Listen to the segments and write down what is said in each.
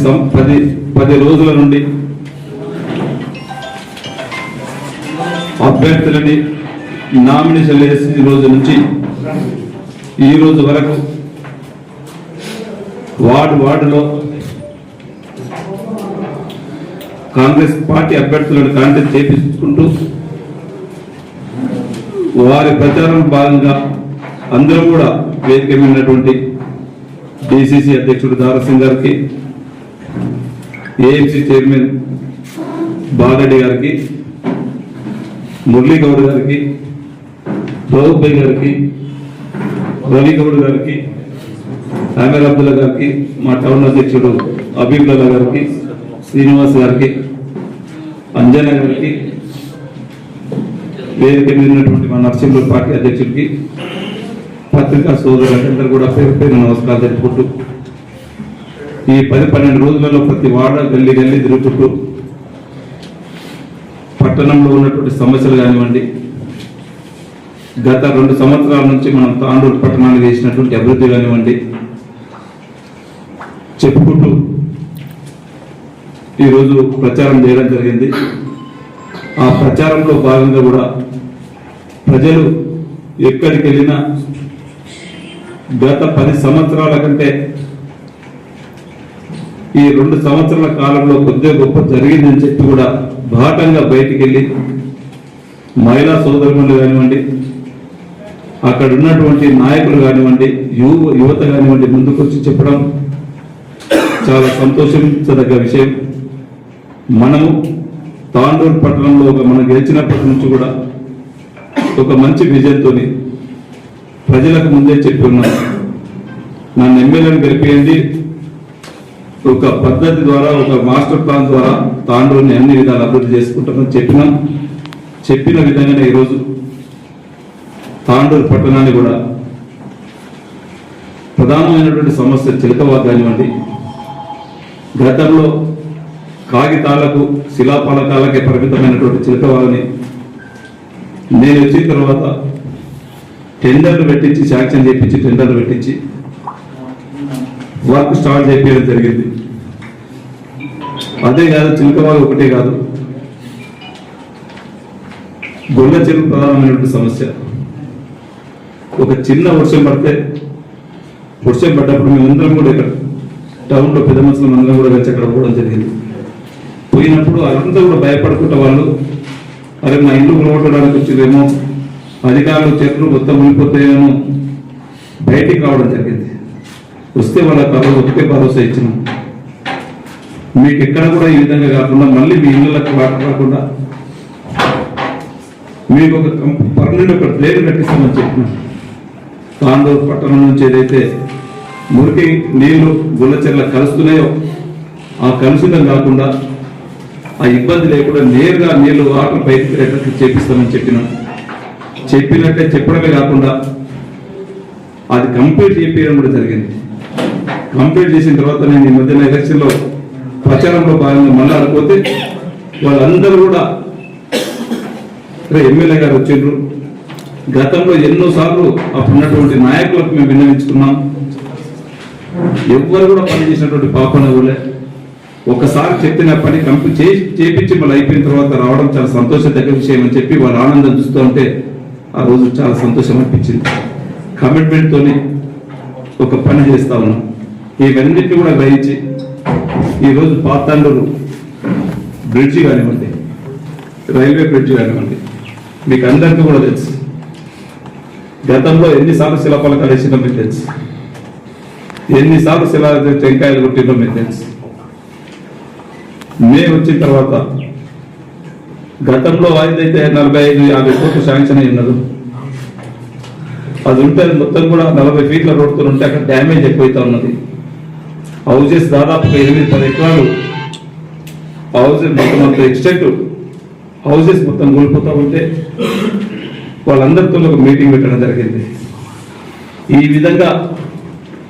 పది పది రోజుల నుండి అభ్యర్థులని నామినేషన్ వేసిన రోజు నుంచి ఈ రోజు వరకు వార్డు వార్డులో కాంగ్రెస్ పార్టీ అభ్యర్థులను కాంటెస్ట్ చేపించుకుంటూ వారి ప్రచారం భాగంగా అందరూ కూడా వేదిక మీద ఉన్నటువంటి డిసిసి అధ్యక్షుడు దారసింగ్ గారికి ఏఎంసీ చైర్మన్ బాలరెడ్డి గారికి మురళీ గౌడ్ గారికి రౌఫ్ గారికి రవి గౌడ్ గారికి అమీర్ అబ్దుల్లా గారికి మా టౌన్ అధ్యక్షుడు అబీబుల్లా గారికి శ్రీనివాస్ గారికి అంజన గారికి వేదిక మీద మా నరసింహుల పార్టీ అధ్యక్షుడికి పత్రికా సోదరులందరూ కూడా పేరు పేరు నమస్కారాలు తెలుపుకుంటూ ఈ పది పన్నెండు రోజులలో ప్రతి వాడ గల్లి గల్లి తిరుగుతూ పట్టణంలో ఉన్నటువంటి సమస్యలు కానివ్వండి గత రెండు సంవత్సరాల నుంచి మనం తాండూరు పట్టణానికి చేసినటువంటి అభివృద్ధి కానివ్వండి చెప్పుకుంటూ ఈరోజు ప్రచారం చేయడం జరిగింది. ఆ ప్రచారంలో భాగంగా కూడా ప్రజలు ఎక్కడికి వెళ్ళినా గత పది సంవత్సరాల కంటే ఈ రెండు సంవత్సరాల కాలంలో కొద్దిగా గొప్ప జరిగిందని చెప్పి కూడా ఘాటంగా బయటికి వెళ్ళి మహిళా సోదరులు కానివ్వండి అక్కడ ఉన్నటువంటి నాయకులు కానివ్వండి యువ యువత కానివ్వండి ముందుకొచ్చి చెప్పడం చాలా సంతోషించదగ్గ విషయం. మనము తాండూరు పట్టణంలో ఒక మనం గెలిచినప్పటి నుంచి కూడా ఒక మంచి విజయంతో ప్రజలకు ముందే చెప్పి ఉన్నాను నన్ను ఎమ్మెల్యేని గెలిపేయండి ఒక పద్ధతి ద్వారా ఒక మాస్టర్ ప్లాన్ ద్వారా తాండూరుని అన్ని విధాలు అభివృద్ధి చేసుకుంటామని చెప్పినాం చెప్పిన విధంగానే ఈరోజు తాండూరు పట్టణాన్ని కూడా ప్రధానమైనటువంటి సమస్య చిలకవా కానివ్వండి గతంలో కాగితాలకు శిలాఫలకాలకే పరిమితమైనటువంటి చిలకవాలని నేను వచ్చిన తర్వాత టెండర్లు పెట్టించి శాంక్షన్ చేయించి టెండర్లు పెట్టించి వర్క్ స్టార్ట్ చేయడం జరిగింది. అదే కాదు ఒకటే కాదు. గొల్ల చెరువు ప్రధానమైనటువంటి సమస్య. ఒక చిన్న వర్షం పడితే వర్షం పడ్డప్పుడు మేమందరం కూడా ఇక్కడ టౌన్లో పెద్ద మనుషులు అందరం కూడా కలిసి అక్కడ పోవడం జరిగింది. పోయినప్పుడు అదంతా కూడా భయపడుకుంటే వాళ్ళు అరే మా ఇల్లు కొనగొట్టడానికి వచ్చిందేమో అధికారులు చెట్లు మొత్తం ఉండిపోతాయేమో బయటికి రావడం జరిగింది. వస్తే వాళ్ళ తర్వాత ఒకటే భరోసా ఇచ్చినాం. మీకు ఎక్కడ కూడా ఈ విధంగా కాకుండా మళ్ళీ మీ ఇళ్ళకి వాటర్ రాకుండా మీకు ఒక పర్మనెంట్ ఒక ప్లేన్ కట్టిస్తామని చెప్పినాం. తాండూరు పట్టణం నుంచి ఏదైతే మురికి నీళ్ళు గుల్లచెర్ల కలుస్తున్నాయో ఆ కలుషితం కాకుండా ఆ ఇబ్బంది లేకుండా నేరుగా నీళ్ళు వాటర్ బయటకు రేటట్లు చేపిస్తామని చెప్పినాం. చెప్పినట్టే చెప్పడమే కాకుండా అది కంప్లీట్ చేపించడం కూడా జరిగింది. కంప్లీట్ చేసిన తర్వాత నేను ఈ మధ్యన ఎలక్షన్లో ప్రచారంలో భాగంగా మళ్ళాడిపోతే వాళ్ళందరూ కూడా ఎమ్మెల్యే గారు వచ్చిండ్రు. గతంలో ఎన్నో సార్లు ఉన్నటువంటి నాయకులకు మేము విన్నవించుకున్నాం. ఎవ్వరు కూడా పని చేసినటువంటి పాపన కూడా ఒకసారి చెప్పిన పని కంప్లీట్ చేసి చేపించి మళ్ళీ అయిపోయిన తర్వాత రావడం చాలా సంతోషదగ్గ విషయం అని చెప్పి వాళ్ళ ఆనందం చూస్తూ ఉంటే ఆ రోజు చాలా సంతోషం అనిపించింది. కమిట్మెంట్తోనే ఒక పని చేస్తా ఉన్నాం. ఇవన్నిటిని కూడా గ్రహించి ఈరోజు పాతాండూరు బ్రిడ్జ్ కానివ్వండి రైల్వే బ్రిడ్జ్ కానివ్వండి మీకు అందరికీ కూడా తెలుసు. గతంలో ఎన్నిసార్లు శిలపాలు వేసిందో మీకు తెలుసు. ఎన్నిసార్లు శిలా టెంకాయలు కొట్టినో మీకు తెలుసు. మే వచ్చిన తర్వాత గతంలో అయితే నలభై ఐదు యాభై కోట్లు శాంక్షన్ అయి ఉన్నది అది ఉంటే మొత్తం కూడా నలభై ఫీట్ల రోడ్తో ఉంటే అక్కడ డ్యామేజ్ ఎక్కువైతే ఉన్నది. హౌజెస్ దాదాపు ఎనిమిది పది ఎకరాలు హౌజెస్ మొత్తం అంత ఎక్స్టెంట్ హౌజెస్ మొత్తం కోల్పోతూ ఉంటే వాళ్ళందరితో ఒక మీటింగ్ పెట్టడం జరిగింది. ఈ విధంగా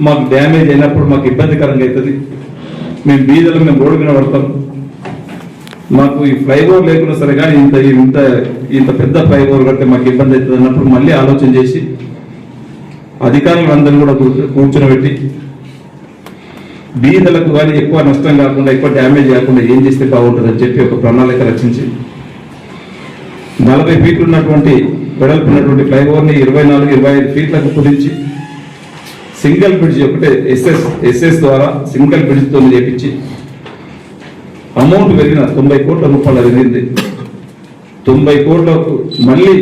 మాకు డ్యామేజ్ అయినప్పుడు మాకు ఇబ్బందికరంగా అవుతుంది. మేము బీదలు మేము రోడ్డు మీద పడతాం. మాకు ఈ ఫ్లైఓవర్ లేకున్నా సరే కానీ ఇంత ఇంత ఇంత పెద్ద ఫ్లైఓవర్ కడితే మాకు ఇబ్బంది అవుతుంది అన్నప్పుడు మళ్ళీ ఆలోచన చేసి అధికారులందరినీ కూడా కూర్చోబెట్టి బీదలకు కానీ ఎక్కువ నష్టం కాకుండా ఎక్కువ డ్యామేజ్ కాకుండా ఏం చేస్తే బాగుంటుందని చెప్పి ఒక ప్రణాళిక రచించి నలభై ఫీట్లు ఉన్నటువంటి వెడల్పు ఉన్నటువంటి ఫ్లైఓవర్ని ఇరవై నాలుగు ఇరవై ఐదు ఫీట్లకు కుదించి సింగిల్ బ్రిడ్జ్ ఒకటే ఎస్ఎస్ ఎస్ఎస్ ద్వారా సింగిల్ బ్రిడ్జ్తో చేపించి అమౌంట్ పెరిగిన తొంభై కోట్ల రూపాయలు పెరిగింది. తొంభై కోట్లకు మళ్ళీ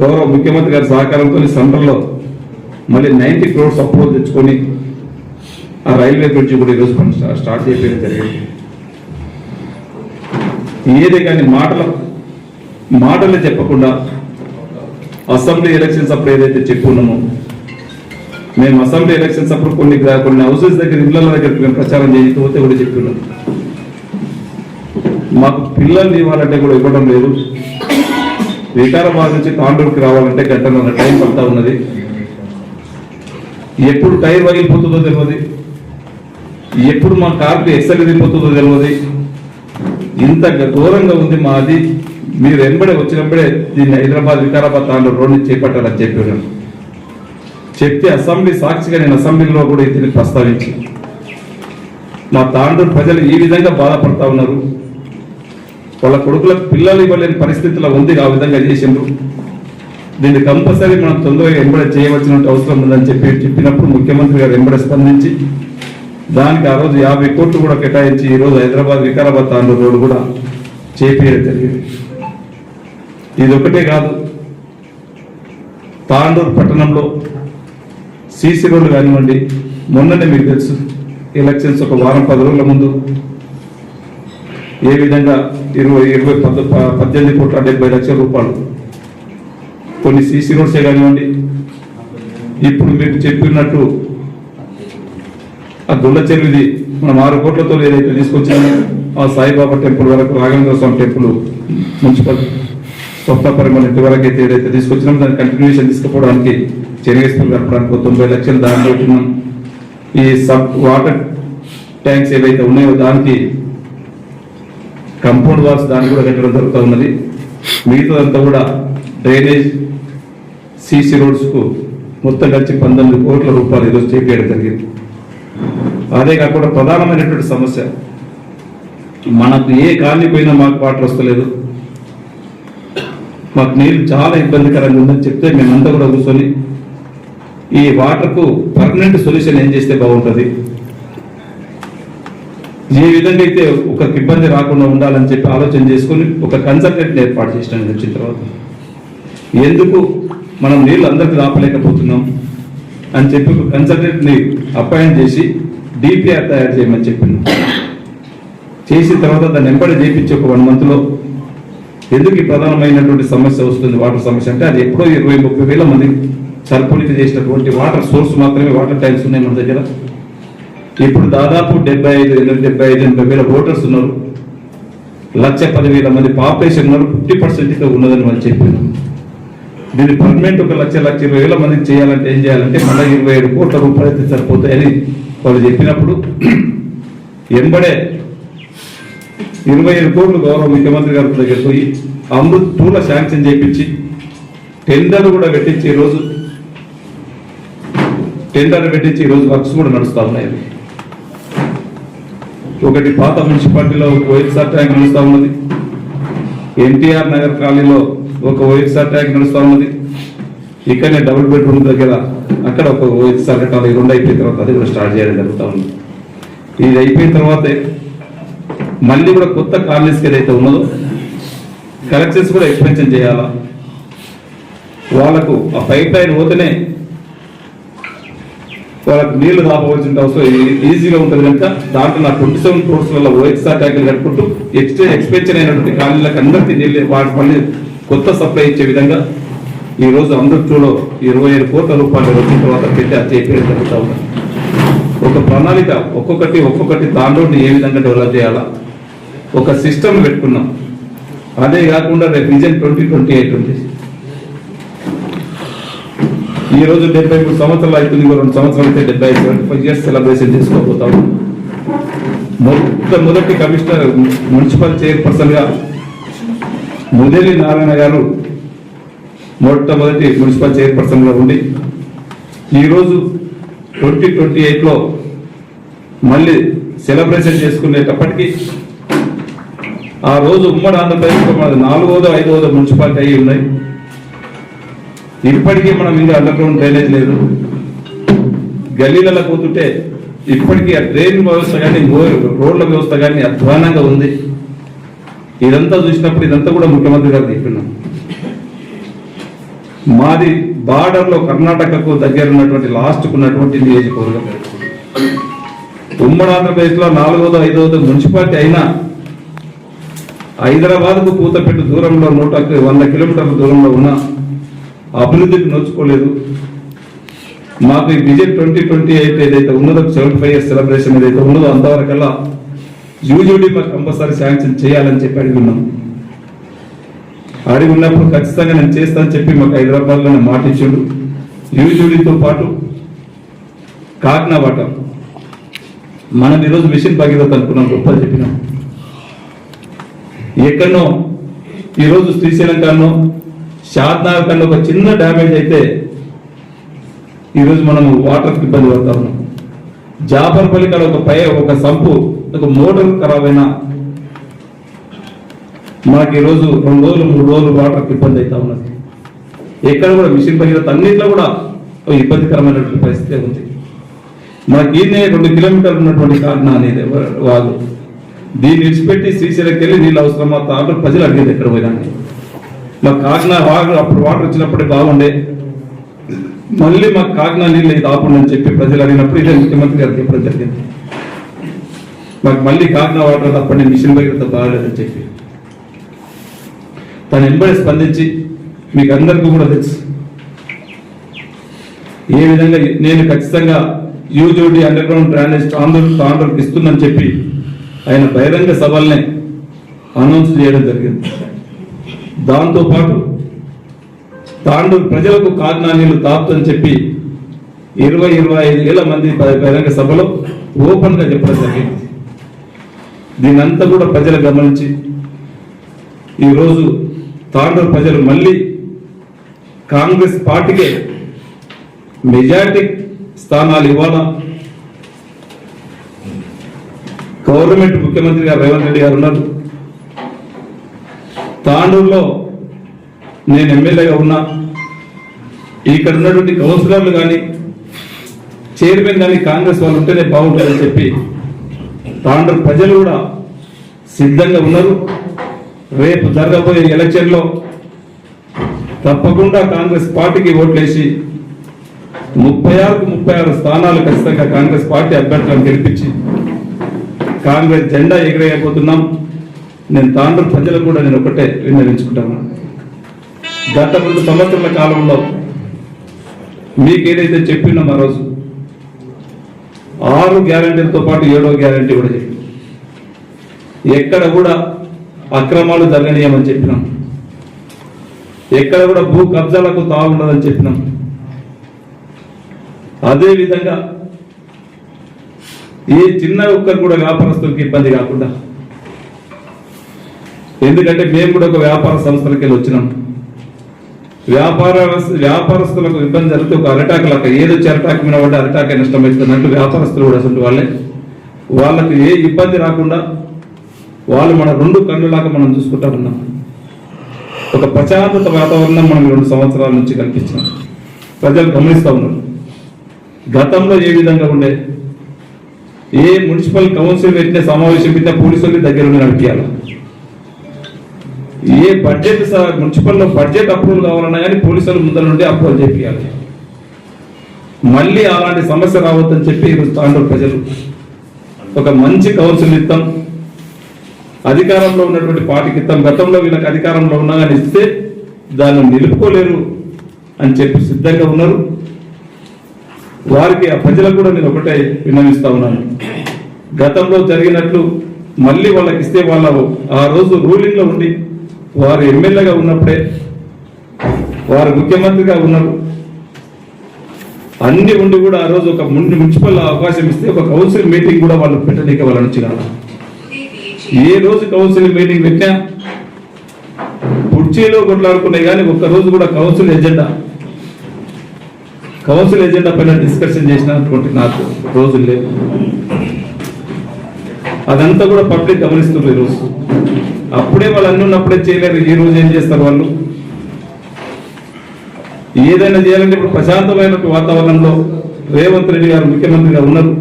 గౌరవ ముఖ్యమంత్రి గారి సహకారంతో సెంటర్లో మళ్ళీ నైన్టీ క్రోడ్స్ అప్రూవల్ తెచ్చుకొని ఆ రైల్వే బ్రిడ్జ్ కూడా ఈరోజు మనం స్టార్ట్ చేయడం జరిగింది. ఏదే కానీ మాటల మాటలు చెప్పకుండా అసెంబ్లీ ఎలక్షన్స్ అప్పుడు ఏదైతే చెప్పుకున్నామో మేము అసెంబ్లీ ఎలక్షన్స్ అప్పుడు కొన్ని కొన్ని హౌసెస్ దగ్గర ఇళ్ళ దగ్గర మేము ప్రచారం చేయకపోతే కూడా చెప్తున్నాం మాకు పిల్లల్ని ఇవ్వాలంటే కూడా ఇవ్వడం లేదు. వికారాబాద్ నుంచి తాండూరుకి రావాలంటే గంటన్నర టైం పడతా ఉన్నది. ఎప్పుడు టైర్ పగిలిపోతుందో తెలియదు ఎప్పుడు మా కార్కి ఎక్సెల్ తెలియదు ఇంత ఘోరంగా ఉంది మాది. మీరు వెంబడే వచ్చినప్పుడే దీన్ని హైదరాబాద్ వికారాబాద్ తాండూరు రోడ్డు చేపట్టాలని చెప్పారు. చెప్తే అసెంబ్లీ సాక్షిగా నేను అసెంబ్లీలో కూడా ఇతని ప్రస్తావించి. మా తాండూరు ప్రజలు ఈ విధంగా బాధపడతా ఉన్నారు. వాళ్ళ కొడుకులకు పిల్లలు ఇవ్వలేని పరిస్థితిలో ఉంది ఆ విధంగా చేసిండ్రు. దీన్ని కంపల్సరీ మనం తొందరగా ఎంబడే చేయవలసిన అవసరం ఉందని చెప్పి చెప్పినప్పుడు ముఖ్యమంత్రి గారు ఎంబడే స్పందించి దానికి ఆ రోజు యాభై కోట్లు కూడా కేటాయించి ఈ రోజు హైదరాబాద్ వికారాబాద్ తాండూరు రోడ్డు కూడా చేపేయడం జరిగింది. ఇది ఒకటే కాదు తాండూరు పట్టణంలో సీసీ రోడ్డు కానివ్వండి మొన్ననే మీకు తెలుసు ఎలక్షన్స్ ఒక వారం పది రోజుల ముందు ఏ విధంగా ఇరవై ఇరవై పద్ ప- పద్దెనిమిది కోట్ల డెబ్బై లక్షల రూపాయలు కొన్ని సీసీ రోడ్సే కానివ్వండి ఇప్పుడు మీకు చెప్పినట్టు ఆ గుళ్ళ చెరువుది మనం ఆరు కోట్లతో ఏదైతే తీసుకొచ్చామో ఆ సాయిబాబా టెంపుల్ వరకు రాఘవేంద్ర స్వామి టెంపుల్ మున్సిపల్ కొత్త ఇంటి వరకు అయితే ఏదైతే తీసుకొచ్చినామో దాని కంటిన్యూషన్ తీసుకుపోవడానికి చెరిగేస్తులు గడపడానికి తొంభై లక్షలు దాన్ని పెట్టినాం. ఈ సబ్ వాటర్ ట్యాంక్స్ ఏవైతే ఉన్నాయో దానికి కంపౌండ్ వాల్స్ దాన్ని కూడా కట్టడం జరుగుతూ ఉన్నది. మిగతాదంతా కూడా డ్రైనేజ్ సీసీ రోడ్స్కు మొత్తం కలిసి పంతొమ్మిది కోట్ల రూపాయలు ఈరోజు చేపేయడం జరిగింది. అదే కాకుండా ప్రధానమైనటువంటి సమస్య మనకు ఏ కాలనీ పోయినా మాకు వాటర్ వస్తలేదు. మాకు నీళ్ళు చాలా ఇబ్బందికరంగా ఉందని చెప్తే మేమంతా కూడా కూర్చొని ఈ వాటర్కు పర్మనెంట్ సొల్యూషన్ ఏం చేస్తే బాగుంటుంది? ఏ విధంగా అయితే ఒకరికి ఇబ్బంది రాకుండా ఉండాలని చెప్పి ఆలోచన చేసుకుని ఒక కన్సల్టెంట్ ఏర్పాటు చేసినాను వచ్చిన తర్వాత ఎందుకు మనం నీళ్ళు అందరికి రాపలేకపోతున్నాం అని చెప్పి ఒక కన్సల్టెంట్ని అపాయింట్ చేసి డిపిఆర్ తయారు చేయమని చెప్పింది. చేసిన తర్వాత దాన్ని ఎంపడి చేయించి ఒక వన్ మంత్లో ఎందుకు ఈ ప్రధానమైనటువంటి సమస్య వస్తుంది వాటర్ సమస్య అంటే అది ఎప్పుడో ఇరవై ముప్పై వేల మంది సర్పొలిత చేసినటువంటి వాటర్ సోర్స్ మాత్రమే వాటర్ ట్యాంక్స్ ఉన్నాయి మన దగ్గర. ఇప్పుడు దాదాపు డెబ్బై ఐదు ఎనిమిది డెబ్బై ఐదు ఎనభై వేల ఓటర్స్ ఉన్నారు. లక్ష పదివేల మంది పాపులేషన్ ఉన్నారు ఫిఫ్టీ పర్సెంట్ ఉన్నదని మనం చెప్పారు. దీన్ని పర్మనెంట్ ఒక లక్ష లక్ష ఇరవై వేల మందికి చేయాలంటే ఏం చేయాలంటే మళ్ళీ ఇరవై ఏడు కోట్ల రూపాయలు అయితే సరిపోతాయని వాళ్ళు చెప్పినప్పుడు ఎంబడే ఇరవై ఏడు కోట్లు గౌరవ ముఖ్యమంత్రి గారి దగ్గర పోయి అమృత్ టూల శాంక్షన్ చేయించి టెండర్ కూడా పెట్టించి ఈరోజు టెండర్ పెట్టించి ఈరోజు వర్క్స్ కూడా నడుస్తూ ఉన్నాయి. ఒకటి పాత మున్సిపాలిటీలో ఒక వైఎస్ఆర్ ట్యాంక్ నడుస్తూ ఉన్నది. ఎన్టీఆర్ నగర్ కాలనీలో ఒక వైఎస్ఆర్ ట్యాంక్ నడుస్తూ ఉన్నది. ఇక్కడనే డబుల్ బెడ్రూమ్ దగ్గర అక్కడ ఒక వైఎస్ఆర్ కట్టాలి రెండు అయిపోయిన తర్వాత అది కూడా స్టార్ట్ చేయడం జరుగుతూ ఉంది. ఇది అయిపోయిన తర్వాతే మళ్ళీ కూడా కొత్త కాలనీస్కి ఏదైతే ఉన్నదో కలెక్షన్స్ కూడా ఎక్స్పెన్షన్ చేయాలా? వాళ్ళకు ఆ పైప్ లైన్ పోతేనే వాళ్ళకి నీళ్ళు దాపవలసిన అవసరం. ఈజీగా ఉంటుంది కనుక దాంట్లో నా ట్వంటీ సెవెన్ క్రోర్స్ వల్ల ట్యాంకులు కట్టుకుంటూ ఎక్స్ట్రా ఎక్స్పెన్షన్ అయినటువంటి కాలనీలకు అందరికీ నీళ్ళు వాటి మళ్ళీ కొత్త సప్లై ఇచ్చే విధంగా ఈ రోజు అమృత్లో ఇరవై ఐదు కోట్ల రూపాయలు వచ్చిన తర్వాత పెట్టి అది చేయడం జరుగుతూ ఉంది. ఒక ప్రణాళిక ఒక్కొక్కటి ఒక్కొక్కటి దాంట్లో ఏ విధంగా డెవలప్ చేయాలా? ఒక సిస్టమ్ పెట్టుకున్నాం. అదే కాకుండా రేపు విజన్ ట్వంటీ ట్వంటీ ఎయిట్ ఉంది. ఈ రోజు డెబ్బై మూడు సంవత్సరాలు అవుతుంది రెండు సంవత్సరాలు అయితే డెబ్బై ట్వంటీ ఫైవ్ ఇయర్స్ సెలబ్రేషన్ చేసుకోబోతాం మొట్ట మొదటి కమిషనర్ మున్సిపల్ చైర్పర్సన్గా ముదేలి నారాయణ గారు మొట్టమొదటి మున్సిపల్ చైర్పర్సన్గా ఉండి ఈరోజు ట్వంటీ ట్వంటీ ఎయిట్లో మళ్ళీ సెలబ్రేషన్ చేసుకునేటప్పటికీ ఆ రోజు ఉమ్మడి ఆంధ్రప్రదేశ్లో మనది నాలుగోదో ఐదోదో మున్సిపాలిటీ అయి ఉన్నాయి. ఇప్పటికీ మనం ఇంకా అండర్గ్రౌండ్ డ్రైనేజ్ లేదు. గల్లీలలో పోతుంటే ఇప్పటికీ ఆ డ్రైన్ వ్యవస్థ కానీ రోడ్ల వ్యవస్థ కానీ అధ్వానంగా ఉంది. ఇదంతా చూసినప్పుడు ఇదంతా కూడా ముఖ్యమంత్రి గారు చెప్పిన మాది బార్డర్లో కర్ణాటకకు దగ్గర ఉన్నటువంటి లాస్ట్కు ఉన్నటువంటి నియోజకవర్గం. ఉమ్మడి ఆంధ్రప్రదేశ్లో నాలుగోదో ఐదవదో మున్సిపాలిటీ అయినా హైదరాబాద్కు పూతపెట్టు దూరంలో నూట వంద కిలోమీటర్ల దూరంలో ఉన్న అభివృద్ధికి నోచుకోలేదు. మాకు ఈ విజయ్ ట్వంటీ ట్వంటీ ఎయిట్ ఏదైతే ఉన్నదో సెవెంటీ ఫైవ్ ఇయర్స్ సెలబ్రేషన్ ఏదైతే ఉన్నదో అంతవరకల్లా యూజీడీ మాకు కంపల్సరీ శాంక్షన్ చేయాలని చెప్పి అడిగి ఉన్నాం. అడిగి ఉన్నప్పుడు ఖచ్చితంగా నేను చేస్తానని చెప్పి మాకు హైదరాబాద్లో మాట ఇచ్చిండు. యూజీడీతో పాటు కాకినా వాటర్ మనం ఈరోజు మిషన్ భగీరథ అనుకున్నాం గొప్పలు చెప్పినాం. ఎక్కడనో ఈరోజు శ్రీశైలం కన్నో షాద్నగర్ కన్నా ఒక చిన్న డ్యామేజ్ అయితే ఈరోజు మనం వాటర్ ఇబ్బంది పడతా ఉన్నాం. జాఫర్పల్లి కాడ ఒక పై ఒక సంపు ఒక మోటార్ ఖరాబ్ అయినా మనకి ఈరోజు రెండు రోజులు మూడు రోజులు వాటర్ ఇబ్బంది అవుతా ఉన్నది. ఎక్కడ కూడా మిషన్ భగీరథ అన్నింటిలో కూడా ఇబ్బందికరమైనటువంటి పరిస్థితి ఉంది. మనకి ఈయనే రెండు కిలోమీటర్లు ఉన్నటువంటి కారణం అనేది వాళ్ళు. దీన్ని విడిచిపెట్టి శ్రీశైలంకి వెళ్ళి నీళ్ళు అవసరమా తాను ప్రజలు అడిగేది ఎక్కడ పోయినాన్ని మా మాకు కాకినా వాటర్ అప్పుడు వాటర్ వచ్చినప్పుడే బాగుండే. మళ్ళీ మాకు కాకినా నీళ్ళు ఇది ఆపండి అని చెప్పి ప్రజలు అడిగినప్పుడు ఇదే ముఖ్యమంత్రి గారికి చెప్పడం జరిగింది. మాకు మళ్ళీ కాకినా వాటర్ తప్పండి మిషన్ భగీరథ బాగలేదని చెప్పి. తన ఎంబడి స్పందించి మీకు అందరికీ కూడా తెలుసు. ఏ విధంగా నేను ఖచ్చితంగా యూజోడి అండర్ గ్రౌండ్ డ్రైనేజ్ ఆందోళన తాండూరుకి ఇస్తుందని చెప్పి ఆయన బహిరంగ సభల్ని అనౌన్స్ చేయడం జరిగింది. దాంతోపాటు తాండూరు ప్రజలకు కాకినా తాపుతని చెప్పి ఇరవై ఇరవై ఐదు వేల మంది బహిరంగ సభలో ఓపెన్గా చెప్పడం జరిగింది. దీనంతా కూడా ప్రజలు గమనించి ఈరోజు తాండూరు ప్రజలు మళ్ళీ కాంగ్రెస్ పార్టీకే మెజారిటీ స్థానాలు ఇవ్వాలా? గవర్నమెంట్ ముఖ్యమంత్రి గారు రేవంత్ రెడ్డి గారు ఉన్నారు. తాండూరులో నేను ఎమ్మెల్యేగా ఉన్నా. ఇక్కడ ఉన్నటువంటి కౌన్సిలర్లు కానీ చైర్మన్ కానీ కాంగ్రెస్ వాళ్ళు ఉంటేనే బాగుంటుందని చెప్పి తాండూరు ప్రజలు కూడా సిద్ధంగా ఉన్నారు. రేపు జరగబోయే ఎలక్షన్లో తప్పకుండా కాంగ్రెస్ పార్టీకి ఓట్లేసి ముప్పై ఆరుకు ముప్పై ఆరు స్థానాలు ఖచ్చితంగా కాంగ్రెస్ పార్టీ అభ్యర్థులను గెలిపించి కాంగ్రెస్ జెండా ఎగిరేయబోతున్నాం. నేను తాండ్రు ప్రజలకు కూడా నేను ఒకటే విన్నవించుకుంటాను. గత రెండు సంవత్సరాల కాలంలో మీకు ఏదైతే చెప్పినాం ఆ రోజు ఆరు గ్యారంటీలతో పాటు ఏడో గ్యారంటీ కూడా చెప్పి ఎక్కడ కూడా అక్రమాలు జరగనీయమని చెప్పినాం. ఎక్కడ కూడా భూ కబ్జాలకు తాగుండదని చెప్పినాం. అదే విధంగా ఏ చిన్న ఒక్కరు కూడా వ్యాపారస్తులకు ఇబ్బంది కాకుండా ఎందుకంటే మేము కూడా ఒక వ్యాపార సంస్థలకి వెళ్ళి వచ్చినాం. వ్యాపార వ్యాపారస్తులకు ఇబ్బంది జరిగితే ఒక అరటాకు లెక్క ఏదో చెరటాకు మీద పడ్డ అరటాకే నష్టం అవుతున్నట్టు వ్యాపారస్తులు కూడా అసలు వాళ్ళే. వాళ్ళకి ఏ ఇబ్బంది రాకుండా వాళ్ళు మన రెండు కళ్ళలాగా మనం చూసుకుంటా ఉన్నాం ఒక ప్రశాంతత వాతావరణం మనం రెండు సంవత్సరాల నుంచి కల్పించాం ప్రజలు గమనిస్తూ ఉన్నారు. గతంలో ఏ విధంగా ఉండే? ఏ మున్సిపల్ కౌన్సిల్ పెట్టిన సమావేశం పెట్టిన పోలీసులు దగ్గర ఉండి నడిపించాలి ఏ బడ్జెట్ మున్సిపల్లో మున్సిపల్ బడ్జెట్ అప్రూవల్ కావాలన్నా కానీ పోలీసులు ముందర నుండి అప్రూవల్ చేయాలి మళ్ళీ అలాంటి సమస్య రావద్దని చెప్పి ఈరోజు తాండూరు ప్రజలు ఒక మంచి కౌన్సిల్ ఇస్తాం. అధికారంలో ఉన్నటువంటి పార్టీకి తమ గతంలో వీళ్ళకి అధికారంలో ఉన్నా కానీ ఇస్తే దాన్ని నిలుపుకోలేరు అని చెప్పి సిద్ధంగా ఉన్నారు. వారికి ఆ ప్రజలకు కూడా నేను ఒకటే విన్నవిస్తా ఉన్నాను. గతంలో జరిగినట్లు మళ్ళీ వాళ్ళకి ఇస్తే వాళ్ళ ఆ రోజు రూలింగ్లో ఉండి వారు ఎమ్మెల్యేగా ఉన్నప్పుడే వారు ముఖ్యమంత్రిగా ఉన్నారు. అన్ని ఉండి కూడా ఆ రోజు ఒక మున్సిపల్ అవకాశం ఇస్తే ఒక కౌన్సిల్ మీటింగ్ కూడా వాళ్ళు పెట్టడానికి వాళ్ళని కాదు ఏ రోజు కౌన్సిల్ మీటింగ్ పెట్టినా కుర్చీలో కొట్లాడుకున్నాయి కానీ ఒక్క రోజు కూడా కౌన్సిల్ ఎజెండా కౌన్సిల్ ఎజెండా పైన డిస్కషన్ చేసినటువంటి నాకు రోజులు లేవు అదంతా కూడా పబ్లిక్ గమనిస్తుంది ఈరోజు అప్పుడే వాళ్ళు అన్ని ఉన్నప్పుడే చేయలేరు. ఈ రోజు ఏం చేస్తారు వాళ్ళు? ఏదైనా చేయాలంటే ఇప్పుడు ప్రశాంతమైన వాతావరణంలో రేవంత్ రెడ్డి గారు ముఖ్యమంత్రిగా ఉన్నారు.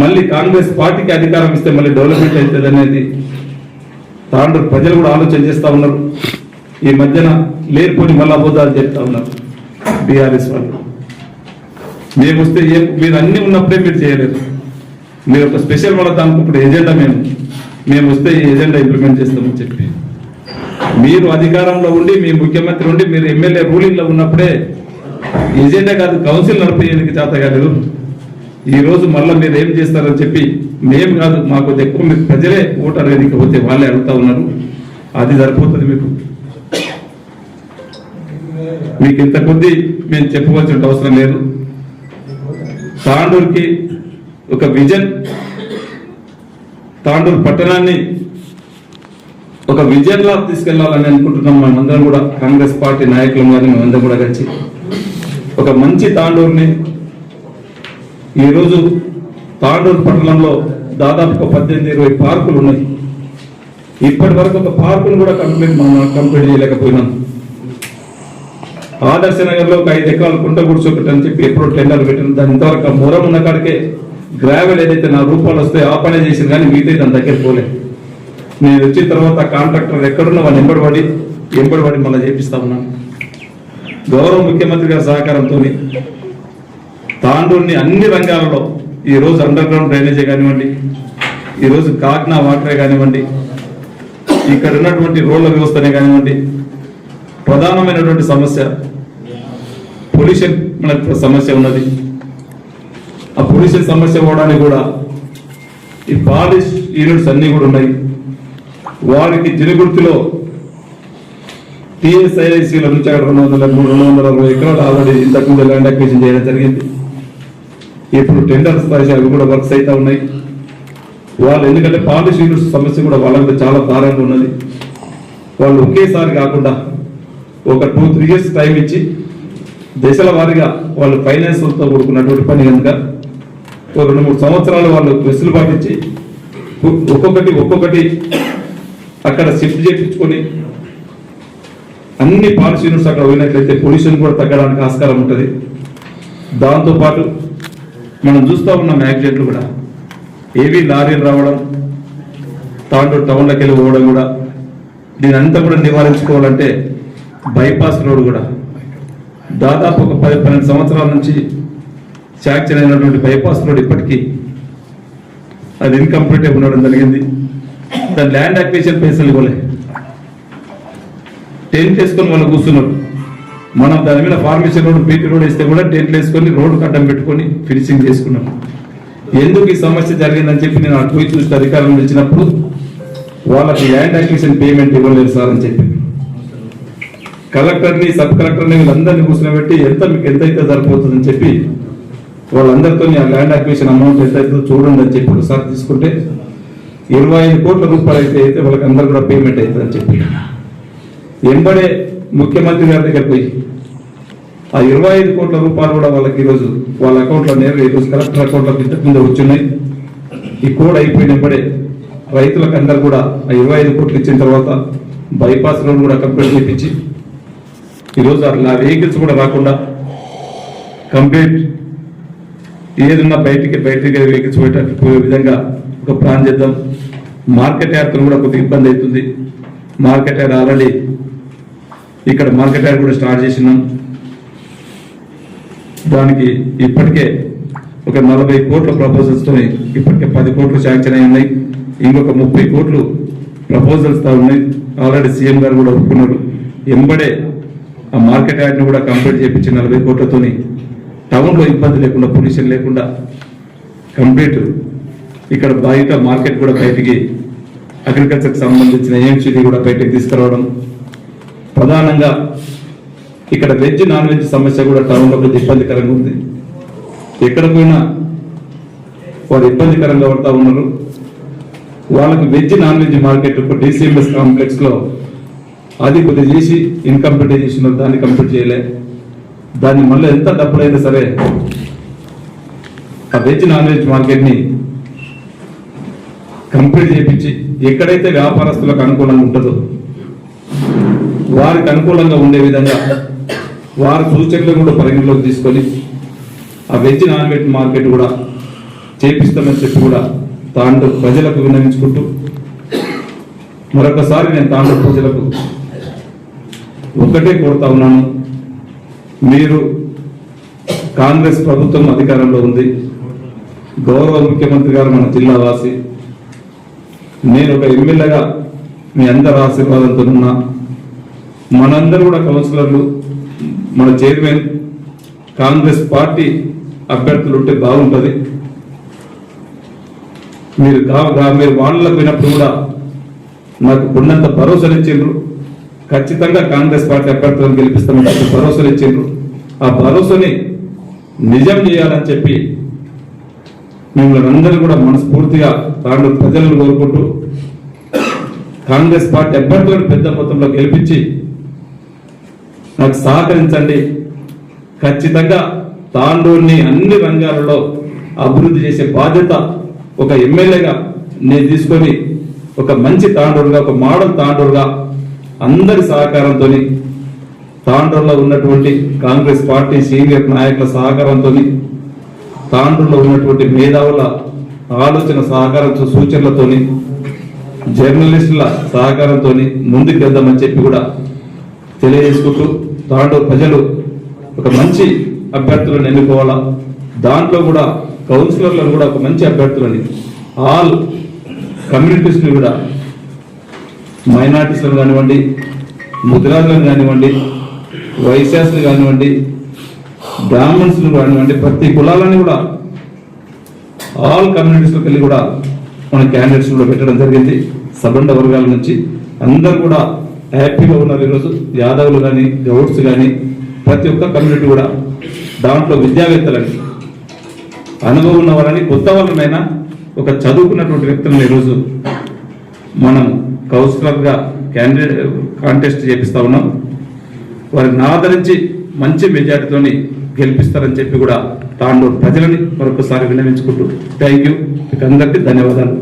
మళ్ళీ కాంగ్రెస్ పార్టీకి అధికారం ఇస్తే మళ్ళీ డెవలప్మెంట్ అవుతుంది అనేది తాండ్రు ప్రజలు కూడా ఆలోచన చేస్తూ ఉన్నారు. ఈ మధ్యన లేనిపోని మళ్ళీ అబద్ధాలు చెప్తా ఉన్నారు బీఆర్ఎస్ వాళ్ళు. మేము వస్తే ఏ మీరు అన్ని ఉన్నప్పుడే మీరు చేయలేరు. మీరు ఒక స్పెషల్ వాళ్ళ దానికి ఇప్పుడు ఎజెండా మేము. మేము వస్తే ఈ ఎజెండా ఇంప్లిమెంట్ చేస్తామని చెప్పి. మీరు అధికారంలో ఉండి మీ ముఖ్యమంత్రి ఉండి మీరు ఎమ్మెల్యే రూలింగ్లో ఉన్నప్పుడే ఎజెండా కాదు కౌన్సిల్ నడిపేయడానికి చేత కాలేదు ఈ రోజు మళ్ళీ మీరు ఏం చేస్తారని చెప్పి మేము కాదు మాకు ఎక్కువ మీరు ప్రజలే ఓటర్ వేదిక పోతే వాళ్ళే అడుగుతా ఉన్నారు. అది సరిపోతుంది మీకు? మీకు ఇంత కొద్ది మేము చెప్పవలసిన అవసరం లేదు. తాండూరుకి ఒక విజన్ తాండూరు పట్టణాన్ని ఒక విజన్ లా తీసుకెళ్ళాలని అనుకుంటున్నాం మనమందరం కూడా కాంగ్రెస్ పార్టీ నాయకులు కానీ మేమందరం కూడా కలిసి. ఒక మంచి తాండూరుని ఈరోజు తాండూరు పట్టణంలో దాదాపు ఒక పద్దెనిమిది ఇరవై పార్కులు ఉన్నాయి. ఇప్పటి వరకు ఒక పార్కును కూడా కంప్లీట్ మనం కంప్లీట్ చేయలేకపోయినాం. ఆదర్శ నగర్లో ఒక ఐదు ఎకరాలు కుంట కూర్చోకటి చెప్పి ఎప్పుడు టెండర్ పెట్టిన. దాని ఇంతవరకు మొరం ఉన్న కాడికే గ్రావెల్ ఏదైతే నా రూపాయలు వస్తే ఆ పనే చేసింది కానీ మిగతా దాని దగ్గర పోలే. నేను వచ్చిన తర్వాత కాంట్రాక్టర్ ఎక్కడున్నా వాళ్ళు ఎంబడబడి ఎంబడబడి మళ్ళీ చేపిస్తా ఉన్నాను. గౌరవ ముఖ్యమంత్రి గారి సహకారంతో తాండూరుని అన్ని రంగాలలో ఈ రోజు అండర్ గ్రౌండ్ డ్రైనేజే కానివ్వండి ఈరోజు కాగ్నా వాటరే కానివ్వండి ఇక్కడ ఉన్నటువంటి రోడ్ల వ్యవస్థనే కానివ్వండి ప్రధానమైనటువంటి సమస్య పొల్యూషన్ మన సమస్య ఉన్నది. ఆ పొల్యూషన్ సమస్య పోవడానికి కూడా ఈ పాలిష్ యూనిట్స్ అన్నీ కూడా ఉన్నాయి. వారికి జినుగుర్తిలో టీఎస్ఐఐసీల నుంచి అక్కడ రెండు వందల మూడు రెండు వందల అరవై ఎకరాలు ఆల్రెడీ ఇంతకుముందు ల్యాండ్ అక్విజిషన్ చేయడం జరిగింది. ఇప్పుడు టెండర్ స్థాయి అవి కూడా వర్క్స్ అయితే ఉన్నాయి. వాళ్ళు ఎందుకంటే పాలిష్ యూనిట్స్ సమస్య కూడా వాళ్ళంతా చాలా దారంగా ఉన్నది. వాళ్ళు ఒకేసారి కాకుండా ఒక టూ త్రీ ఇయర్స్ టైం ఇచ్చి దశల వారీగా వాళ్ళు ఫైనాన్స్తో కూడుకున్నటువంటి పని కనుక ఒక రెండు మూడు సంవత్సరాలు వాళ్ళు వెసులుబాటు ఇచ్చి ఒక్కొక్కటి ఒక్కొక్కటి అక్కడ షిఫ్ట్ చేయించుకొని అన్ని పాలసీ యూనిట్స్ అక్కడ పోయినట్లయితే పొల్యూషన్ కూడా తగ్గడానికి ఆస్కారం ఉంటుంది. దాంతో పాటు మనం చూస్తూ ఉన్నాం యాక్సిడెంట్లు కూడా. ఏవి లారీలు రావడం తాండూరు టౌన్లోకి వెళ్ళి పోవడం కూడా. దీని అంతా కూడా నివారించుకోవాలంటే బైపాస్ రోడ్ కూడా. దాదాపు ఒక పది పన్నెండు సంవత్సరాల నుంచి శాంక్షన్ అయినటువంటి బైపాస్ రోడ్ ఇప్పటికీ అది ఇన్కంప్లీట్ ఉండడం జరిగింది. దాని ల్యాండ్ అక్విజిషన్ పైసలు ఇవ్వలే. టెన్ వేసుకొని వాళ్ళు కూర్చున్నారు. మనం దాని మీద ఫార్మేషన్ రోడ్ పీటీ రోడ్ వేస్తే కూడా టెంట్లు వేసుకొని రోడ్డు కట్టం పెట్టుకొని ఫినిషింగ్ చేసుకున్నాం. ఎందుకు ఈ సమస్య జరిగిందని చెప్పి నేను అటు పోయి చూస్తే అధికారులు పిలిచినప్పుడు వాళ్ళకి ల్యాండ్ అక్విజిషన్ పేమెంట్ ఇవ్వలేదు సార్ అని చెప్పి. కలెక్టర్ని సబ్ కలెక్టర్ని వీళ్ళందరినీ కూర్చోబెట్టి ఎంత మీకు ఎంత అయితే సరిపోతుందని చెప్పి వాళ్ళందరితో ఆ ల్యాండ్ అక్విజిషన్ అమౌంట్ ఎంత అవుతుందో చూడండి అని చెప్పి సార్ తీసుకుంటే ఇరవై ఐదు కోట్ల రూపాయలు అయితే అయితే వాళ్ళకి అందరు కూడా పేమెంట్ అవుతుందని చెప్పి. ఎంబడే ముఖ్యమంత్రి గారి దగ్గర పోయి ఆ ఇరవై ఐదు కోట్ల రూపాయలు కూడా వాళ్ళకి ఈరోజు వాళ్ళ అకౌంట్లో నేరుగా ఈరోజు కలెక్టర్ అకౌంట్లో ఇంతకు ముందు వచ్చినాయి. ఈ కోడ్ అయిపోయిన రైతులకు అందరు కూడా ఆ ఇరవై ఐదు కోట్లు ఇచ్చిన తర్వాత బైపాస్ రోడ్ కూడా కంప్లీట్ చేయించి ఈరోజు అట్లా వెహికల్స్ కూడా రాకుండా కంప్లీట్ ఏదన్నా బయటికి బయటికి వెహికల్స్ పోయేటట్టు పోయే విధంగా ఒక ప్లాన్ చేద్దాం. మార్కెట్ యాత్ర కూడా కొద్దిగా ఇబ్బంది అవుతుంది. మార్కెట్ యాడ్ ఆల్రెడీ ఇక్కడ మార్కెట్ యార్డ్ కూడా స్టార్ట్ చేసినాం. దానికి ఇప్పటికే ఒక నలభై కోట్ల ప్రపోజల్స్తో ఇప్పటికే పది కోట్లు శాంక్షన్ అయి ఉన్నాయి. ఇంకొక ముప్పై కోట్లు ప్రపోజల్స్ తా ఉన్నాయి. ఆల్రెడీ సీఎం గారు కూడా ఒప్పుకున్నారు. ఎంబడే ఆ మార్కెట్ యార్డ్ని కూడా కంప్లీట్ చేయించి నలభై కోట్లతోని టౌన్లో ఇబ్బంది లేకుండా పొల్యూషన్ లేకుండా కంప్లీట్ ఇక్కడ బయట మార్కెట్ కూడా బయటికి అగ్రికల్చర్కి సంబంధించిన ఏఎంసీడీ కూడా బయటకు తీసుకురావడం. ప్రధానంగా ఇక్కడ వెజ్ నాన్ వెజ్ సమస్య కూడా టౌన్లో కొంచెం ఇబ్బందికరంగా ఉంది. ఎక్కడ పోయినా వారు ఇబ్బందికరంగా పడతా ఉన్నారు. వాళ్ళకి వెజ్ నాన్ వెజ్ మార్కెట్ ఒక డిసిఎంఎస్ కాంప్లెక్స్లో అది కొద్దిగా చేసి ఇన్కంప్లీట్ చేసిన దాన్ని కంప్లీట్ చేయలే. దాన్ని మళ్ళీ ఎంత డబ్బులైనా సరే ఆ వెజ్ నాన్ వెజ్ మార్కెట్ని కంప్లీట్ చేయించి ఎక్కడైతే వ్యాపారస్తులకు అనుకూలంగా ఉంటుందో వారికి అనుకూలంగా ఉండే విధంగా వారి సూచనలు కూడా పరిగణలోకి తీసుకొని ఆ వెజ్ నాన్ వెజ్ మార్కెట్ కూడా చేపిస్తామని చెప్పి కూడా తాండూ ప్రజలకు విన్నవించుకుంటూ మరొకసారి నేను తాండూ ప్రజలకు ఒక్కటే కోరుతా ఉన్నాను. మీరు కాంగ్రెస్ ప్రభుత్వం అధికారంలో ఉంది. గౌరవ ముఖ్యమంత్రి గారు మన జిల్లా వాసి. నేను ఒక ఎమ్మెల్యేగా మీ అందరి ఆశీర్వాదంతో ఉన్నా. మనందరూ కూడా కౌన్సిలర్లు మన చైర్మన్ కాంగ్రెస్ పార్టీ అభ్యర్థులు ఉంటే బాగుంటుంది. మీరు కా- మీరు వాళ్ళకు పోయినప్పుడు కూడా నాకు ఉన్నంత భరోసాలు ఇచ్చిండ్రు. ఖచ్చితంగా కాంగ్రెస్ పార్టీ అభ్యర్థులను గెలిపిస్తామని భరోసాలు ఇచ్చిండ్రు. ఆ భరోసాని నిజం చేయాలని చెప్పి మిమ్మల్ని అందరూ కూడా మనస్ఫూర్తిగా తాను ప్రజలను కోరుకుంటూ కాంగ్రెస్ పార్టీ అభ్యర్థులను పెద్ద మొత్తంలో గెలిపించి నాకు సహకరించండి. ఖచ్చితంగా తాండూరుని అన్ని రంగాలలో అభివృద్ధి చేసే బాధ్యత ఒక ఎమ్మెల్యేగా నేను తీసుకొని ఒక మంచి తాండూరుగా ఒక మోడల్ తాండూరుగా అందరి సహకారంతో తాండూరులో ఉన్నటువంటి కాంగ్రెస్ పార్టీ సీనియర్ నాయకుల సహకారంతో తాండూరులో ఉన్నటువంటి మేధావుల ఆలోచన సహకారంతో సూచనలతోని జర్నలిస్టుల సహకారంతో ముందుకు వెళ్దామని చెప్పి కూడా తెలియజేసుకుంటూ దాంట్లో ప్రజలు ఒక మంచి అభ్యర్థులను ఎన్నుకోవాలా? దాంట్లో కూడా కౌన్సిలర్లను కూడా ఒక మంచి అభ్యర్థులని ఆల్ కమ్యూనిటీస్ని కూడా మైనార్టీస్లను కానివ్వండి ముద్రాజులను కానివ్వండి వైశ్యాస్ని కానివ్వండి బ్రాహ్మణ్స్ని కానివ్వండి ప్రతి కులాలని కూడా ఆల్ కమ్యూనిటీస్లోకి వెళ్ళి కూడా మన క్యాండిడేట్స్ కూడా పెట్టడం జరిగింది. సబండ వర్గాల నుంచి అందరూ కూడా హ్యాపీగా ఉన్నారు ఈరోజు. యాదవులు కానీ గౌడ్స్ కానీ ప్రతి ఒక్క కమ్యూనిటీ కూడా దాంట్లో విద్యావేత్తలని అనుభవం ఉన్న వాళ్ళని కొత్త వాళ్ళనైనా ఒక చదువుకున్నటువంటి వ్యక్తులను ఈరోజు మనం కౌన్సిలర్గా క్యాండిడేట్ కాంటెస్ట్ చేపిస్తా ఉన్నాం. వారిని ఆదరించి మంచి మెజార్టీతోని గెలిపిస్తారని చెప్పి కూడా తాండూరు ప్రజలని మరొకసారి విన్నవించుకుంటూ థ్యాంక్ యూ. మీకు అందరికీ ధన్యవాదాలు.